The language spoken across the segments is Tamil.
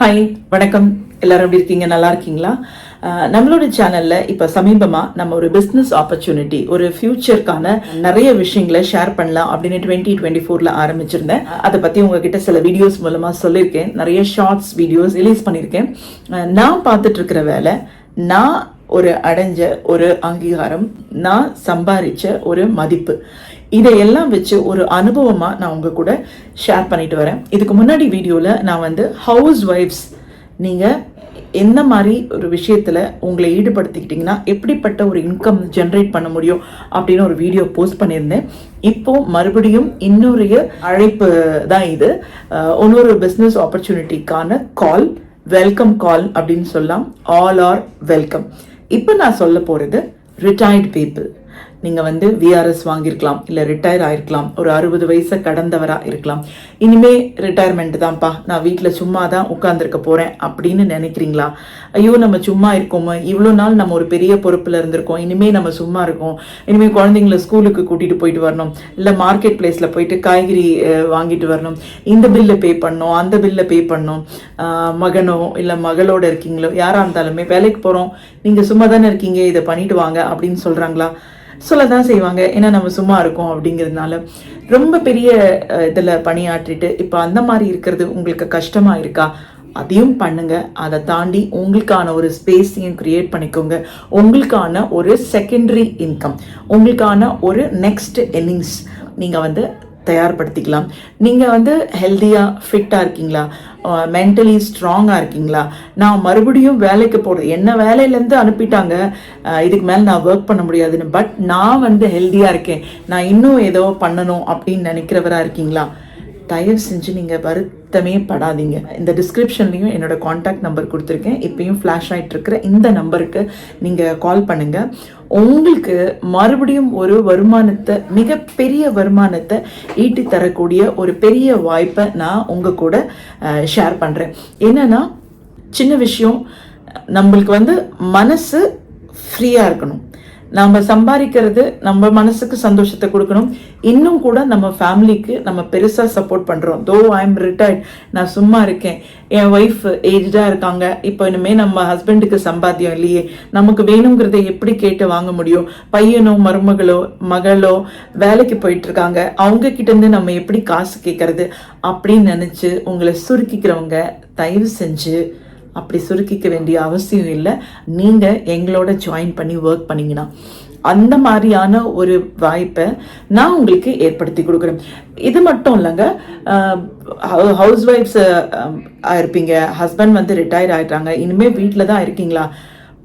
ஹாய் வணக்கம். எல்லாரும் எப்படி இருக்கீங்க? நல்லா இருக்கீங்களா? நம்மளோட சேனல்ல இப்ப சமீபமா நம்ம ஒரு பிசினஸ் ஆப்பர்ச்சுனிட்டி ஒரு ஃபியூச்சருக்கான நிறைய விஷயங்களை ஷேர் பண்ணலாம் அப்படின்னு டுவெண்ட்டி டுவெண்ட்டி ஃபோர்ல ஆரம்பிச்சிருந்தேன். அதை பத்தி உங்ககிட்ட சில வீடியோஸ் மூலமா சொல்லியிருக்கேன். நிறைய ஷார்ட்ஸ் வீடியோஸ் ரிலீஸ் பண்ணியிருக்கேன். நான் பார்த்துட்டு இருக்கிற வேலை நான் ஒரு அடைஞ்ச ஒரு அங்கீகாரம் நான் சம்பாரிச்ச ஒரு மதிப்பு. இதையெல்லாம் வச்சு ஒரு அனுபவமாக நான் உங்கள் கூட ஷேர் பண்ணிட்டு வரேன். இதுக்கு முன்னாடி வீடியோவில் நான் வந்து ஹவுஸ் ஒய்ஃப்ஸ் நீங்கள் எந்த மாதிரி ஒரு விஷயத்தில் உங்களை ஈடுபடுத்திக்கிட்டிங்கன்னா எப்படிப்பட்ட ஒரு இன்கம் ஜென்ரேட் பண்ண முடியும் அப்படின்னு ஒரு வீடியோ போஸ்ட் பண்ணியிருந்தேன். இப்போ மறுபடியும் இன்னொரு அழைப்பு தான் இது. இன்னொரு பிஸ்னஸ் ஆப்பர்ச்சுனிட்டிக்கான கால் வெல்கம் கால் அப்படின்னு சொல்லலாம். ஆல் ஆர் வெல்கம் இப்போ நான் சொல்ல போகிறது ரிட்டையர்ட் பீப்புள் நீங்கள் வந்து விஆர்எஸ் வாங்கியிருக்கலாம் இல்லை ரிட்டையர் ஆயிருக்கலாம் ஒரு அறுபது வயசை கடந்தவராக இருக்கலாம். இனிமே ரிட்டையர்மெண்ட் தான்ப்பா. நான் வீட்டில் சும்மா தான் உட்காந்துருக்க போகிறேன் அப்படின்னு நினைக்கிறீங்களா? ஐயோ நம்ம சும்மா இருக்கோமோ. இவ்வளோ நாள் நம்ம ஒரு பெரிய பொறுப்பில் இருந்திருக்கோம். இனிமே நம்ம சும்மா இருக்கோம். இனிமேல் குழந்தைங்கள ஸ்கூலுக்கு கூட்டிகிட்டு போயிட்டு வரணும். இல்லை மார்க்கெட் பிளேஸில் போயிட்டு காய்கறி வாங்கிட்டு வரணும். இந்த பில்லை பே பண்ணோம் அந்த பில்லை பே பண்ணோம் மகனோ இல்லை மகளோட இருக்கீங்களோ யாராக இருந்தாலுமே வேலைக்கு போகிறோம் நீங்கள் சும்மா தானே இருக்கீங்க. இதை பண்ணிட்டு வாங்க அப்படின்னு சொல்கிறாங்களா சொல்ல தான் செய்வாங்க. ஏன்னா நம்ம சும்மா இருக்கோம் அப்படிங்கிறதுனால ரொம்ப பெரிய இதில் பணியாற்றிட்டு இப்போ அந்த மாதிரி இருக்கிறது உங்களுக்கு கஷ்டமாக இருக்கா? அதையும் பண்ணுங்க. அதை தாண்டி உங்களுக்கான ஒரு ஸ்பேஸையும் கிரியேட் பண்ணிக்கோங்க. உங்களுக்கான ஒரு செகண்டரி இன்கம் உங்களுக்கான ஒரு நெக்ஸ்ட் இன்னிங்ஸ் நீங்கள் வந்து தயார்படுத்திக்கலாம். நீங்கள் வந்து ஹெல்த்தியாக ஃபிட்டாக இருக்கீங்களா? மென்டலி ஸ்ட்ராங்காக இருக்கீங்களா? நான் மறுபடியும் வேலைக்கு போகிறது என்ன வேலையிலேருந்து அனுப்பிட்டாங்க? இதுக்கு மேலே நான் ஒர்க் பண்ண முடியாதுன்னு பட் நான் வந்து ஹெல்த்தியாக இருக்கேன். நான் இன்னும் ஏதோ பண்ணணும் அப்படின்னு நினைக்கிறவராக இருக்கீங்களா? தயவு செஞ்சு நீங்கள் வருத்தமே படாதீங்க. இந்த டிஸ்கிரிப்ஷன்லையும் என்னோடய காண்டாக்ட் நம்பர் கொடுத்துருக்கேன். இப்பயும் ஃப்ளாஷ் ஆகிட்டுருக்கிற இந்த நம்பருக்கு நீங்கள் கால் பண்ணுங்கள் உங்களுக்கு மறுபடியும் ஒரு வருமானத்தை மிகப்பெரிய வருமானத்தை ஈட்டி தரக்கூடிய ஒரு பெரிய வாய்ப்பை நான் உங்கள் கூட ஷேர் பண்ணுறேன் என்னென்னா சின்ன விஷயம் நம்மளுக்கு வந்து மனசு ஃப்ரீயாக இருக்கணும். நாம் சம்பாதிக்கிறது நம்ம மனசுக்கு சந்தோஷத்தை கொடுக்கணும். இன்னும் கூட நம்ம ஃபேமிலிக்கு நம்ம பெருசாக சப்போர்ட் பண்ணுறோம் தோ ஐ எம் ரிட்டையர்ட் நான் சும்மா இருக்கேன். என் ஒய்ஃப் ஏஜ்டாக இருக்காங்க. இப்போ இனிமேல் நம்ம ஹஸ்பண்டுக்கு சம்பாத்தியம் இல்லையே. நமக்கு வேணுங்கிறத எப்படி கேட்டு வாங்க முடியும்? பையனோ மருமகளோ மகளோ வேலைக்கு போயிட்டு இருக்காங்க அவங்க நம்ம எப்படி காசு கேட்கறது? அப்படின்னு நினச்சி உங்களை சுருக்கிக்கிறவங்க தயவு செஞ்சு அப்படி சுருக்கிக்க வேண்டிய அவசியம் இல்லை. நீங்கள் எங்களோட ஜாயின் பண்ணி ஒர்க் பண்ணிங்கன்னா. அந்த மாதிரியான ஒரு வாய்ப்பை நான் உங்களுக்கு ஏற்படுத்தி கொடுக்குறேன். இது மட்டும் இல்லைங்க ஹவுஸ் ஒய்ஃப்ஸ் இருப்பீங்க ஹஸ்பண்ட் வந்து ரிட்டையர் ஆயிட்டாங்க. இனிமேல் வீட்டில் தான் இருக்கீங்களா?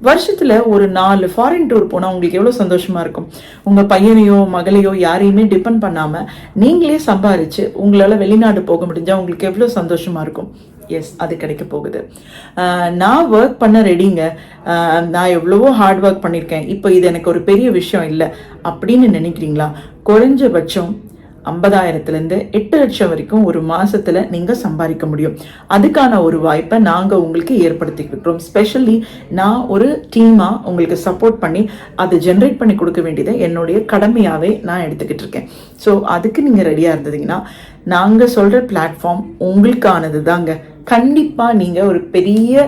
வருஷத்தில் ஒரு நாலு ஃபாரின் டூர் போனால் உங்களுக்கு எவ்வளோ சந்தோஷமாக இருக்கும்? உங்கள் பையனையோ மகளையோ யாரையுமே டிபெண்ட் பண்ணாமல் நீங்களே சம்பாரிச்சு உங்களால் வெளிநாடு போக முடிஞ்சால் உங்களுக்கு எவ்வளோ சந்தோஷமாக இருக்கும்? எஸ் அது கிடைக்க போகுது. ஆஹ் நான் ஒர்க் பண்ண ரெடிங்க நான் எவ்வளவோ ஹார்ட் ஒர்க் பண்ணியிருக்கேன் இப்போ இது எனக்கு ஒரு பெரிய விஷயம் இல்லை. அப்படின்னு நினைக்கிறீங்களா? குறைஞ்சபட்சம் ஐம்பதாயிரத்துலேருந்து எட்டு லட்சம் வரைக்கும் ஒரு மாதத்தில் நீங்கள் சம்பாதிக்க முடியும். அதுக்கான ஒரு வாய்ப்பை நாங்கள் உங்களுக்கு ஏற்படுத்திக்கிட்டோம் கொடுக்குறோம். ஸ்பெஷலி நான் ஒரு டீமாக உங்களுக்கு சப்போர்ட் பண்ணி அதை ஜென்ரேட் பண்ணி கொடுக்க வேண்டியதை என்னுடைய கடமையாகவே நான் எடுத்துக்கிட்டு இருக்கேன். ஸோ அதுக்கு நீங்கள் ரெடியாக இருந்ததுங்கன்னா நாங்கள் சொல்கிற பிளாட்ஃபார்ம் உங்களுக்கானது தாங்க. கண்டிப்பாக நீங்கள் ஒரு பெரிய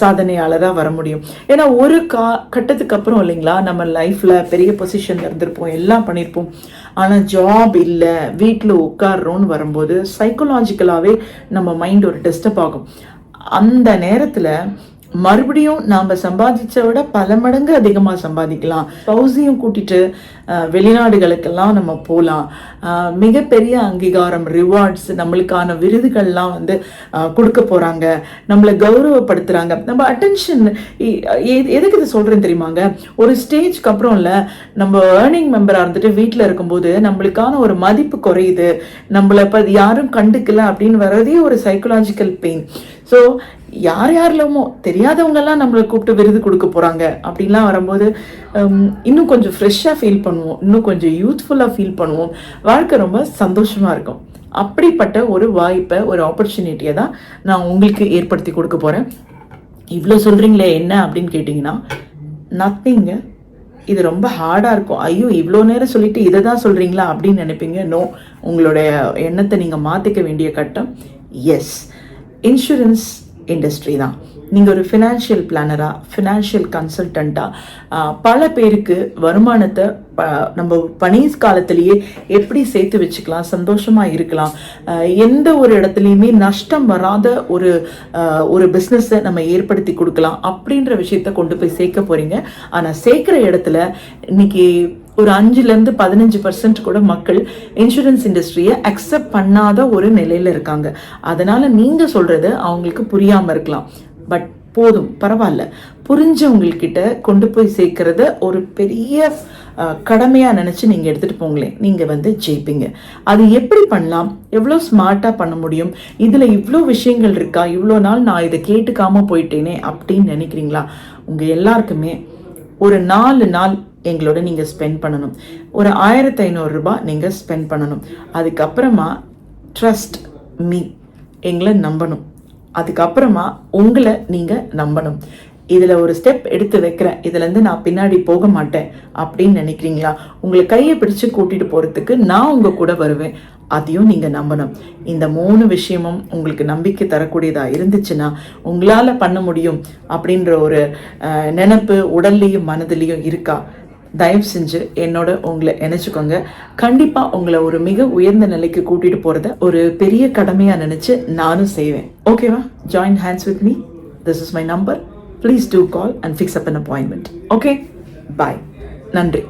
சாதனையாளராக வர முடியும். ஏன்னா ஒரு கா கட்டத்துக்கு அப்புறம் இல்லைங்களா? நம்ம லைஃப்பில் பெரிய பொசிஷன் இருந்திருப்போம் எல்லாம் பண்ணியிருப்போம் ஆனால் ஜாப் இல்லை வீட்டில் உட்கார்றோன்னு வரும்போது சைக்கலாஜிக்கலாகவே நம்ம மைண்ட் ஒரு டிஸ்டர்ப் ஆகும். அந்த நேரத்தில் மறுபடியும் நாம சம்பாதிச்ச விட பல மடங்கு அதிகமாக சம்பாதிக்கலாம். ஸ்பௌஸையும் கூட்டிட்டு வெளிநாடுகளுக்கெல்லாம் நம்ம போகலாம் மிகப்பெரிய அங்கீகாரம் ரிவார்ட்ஸ் நம்மளுக்கான விருதுகள்லாம் வந்து கொடுக்க போகிறாங்க நம்மளை கௌரவப்படுத்துகிறாங்க நம்ம அட்டென்ஷன் எதுக்கு இதை சொல்கிறேன்னு தெரியுமாங்க? ஒரு ஸ்டேஜ்க்கு அப்புறம் இல்லை நம்ம ஏர்னிங் மெம்பராக இருந்துட்டு வீட்டில் இருக்கும்போது நம்மளுக்கான ஒரு மதிப்பு குறையுது. நம்மளை இப்போ யாரும் கண்டுக்கல அப்படின்னு வர்றதே ஒரு சைக்கலாஜிக்கல் பெயின் ஸோ யார் யாரெல்லாமோ தெரியாதவங்கெல்லாம் நம்மளை கூப்பிட்டு விருது கொடுக்க போகிறாங்க அப்படின்லாம் வரும்போது இன்னும் கொஞ்சம் ஃப்ரெஷ்ஷாக ஃபீல் பண்ணுவோம். இன்னும் கொஞ்சம் யூத்ஃபுல்லாக ஃபீல் பண்ணுவோம். வாழ்க்கை ரொம்ப சந்தோஷமாக இருக்கும். அப்படிப்பட்ட ஒரு வாய்ப்பை ஒரு ஆப்பர்ச்சுனிட்டியை தான் நான் உங்களுக்கு ஏற்படுத்தி கொடுக்க போகிறேன் இவ்வளோ சொல்கிறீங்களே என்ன அப்படின்னு கேட்டிங்கன்னா நத்திங்க இது ரொம்ப ஹார்டாக இருக்கும். ஐயோ இவ்வளோ நேரம் சொல்லிட்டு இதை தான் சொல்கிறீங்களா அப்படின்னு நினைப்பீங்க. நோ உங்களுடைய எண்ணத்தை நீங்கள் மாற்றிக்க வேண்டிய கட்டம். எஸ் இன்சூரன்ஸ் இண்டஸ்ட்ரி தான். நீங்கள் ஒரு ஃபினான்ஷியல் பிளானராக ஃபினான்ஷியல் கன்சல்டண்ட்டாக பல பேருக்கு வருமானத்தை ப- நம்ம பணி காலத்திலேயே எப்படி சேர்த்து வச்சுக்கலாம் சந்தோஷமாக இருக்கலாம். எந்த ஒரு இடத்துலையுமே நஷ்டம் வராத ஒரு ஒரு பிஸ்னஸை நம்ம ஏற்படுத்தி கொடுக்கலாம் அப்படின்ற விஷயத்த கொண்டு போய் சேர்க்க போகிறீங்க ஆனால் சேர்க்குற இடத்துல இன்னைக்கு ஒரு அஞ்சுலேருந்து பதினஞ்சு பர்சன்ட் கூட மக்கள் இன்சூரன்ஸ் இண்டஸ்ட்ரியை அக்செப்ட் பண்ணாத ஒரு நிலையில் இருக்காங்க. அதனால் நீங்கள் சொல்கிறது அவங்களுக்கு புரியாமல் இருக்கலாம். பட் போதும் பரவாயில்ல. புரிஞ்சவங்கக்கிட்ட கொண்டு போய் சேர்க்கறத ஒரு பெரிய கடமையாக நினச்சி நீங்கள் எடுத்துகிட்டு போங்களேன். நீங்கள் வந்து ஜெயிப்பீங்க. அது எப்படி பண்ணலாம்? எவ்வளோ ஸ்மார்ட்டாக பண்ண முடியும்? இதில் இவ்வளோ விஷயங்கள் இருக்கா? இவ்வளோ நாள் நான் இதை கேட்டுக்காமல் போயிட்டேனே அப்படின்னு நினைக்கிறீங்களா? உங்கள் எல்லாருக்குமே ஒரு நாலு நாள் எங்களோட நீங்கள் ஸ்பெண்ட் பண்ணணும். ஒரு ஆயிரத்து ஐநூறு ரூபாய் நீங்கள் ஸ்பெண்ட் பண்ணணும். அதுக்கப்புறமா ட்ரஸ்ட் மீ எங்களை நம்பணும். அதுக்கப்புறமா உங்களை நீங்கள் நம்பணும். இதில் ஒரு ஸ்டெப் எடுத்து வைக்கிறேன். இதுலேருந்து நான் பின்னாடி போக மாட்டேன் அப்படின்னு நினைக்கிறீங்களா? உங்களை கையை பிடிச்சு கூட்டிகிட்டு போகிறதுக்கு நான் உங்கள் கூட வருவேன். அதையும் நீங்கள் நம்பணும். இந்த மூணு விஷயமும் உங்களுக்கு நம்பிக்கை தரக்கூடியதாக இருந்துச்சுன்னா உங்களால் பண்ண முடியும் அப்படின்ற ஒரு நினப்பு நினைப்பு உடல்லையும் மனதிலையும் இருக்கா? தயவு செஞ்சு என்னோட உங்களை இணைச்சுக்கோங்க. கண்டிப்பாக உங்களை ஒரு மிக உயர்ந்த நிலைக்கு கூட்டிட்டு போகிறத ஒரு பெரிய கடமையாக நினச்சி நானும் செய்வேன். ஓகேவா join hands with me this is my number please do call and fix up an appointment okay bye நன்றி.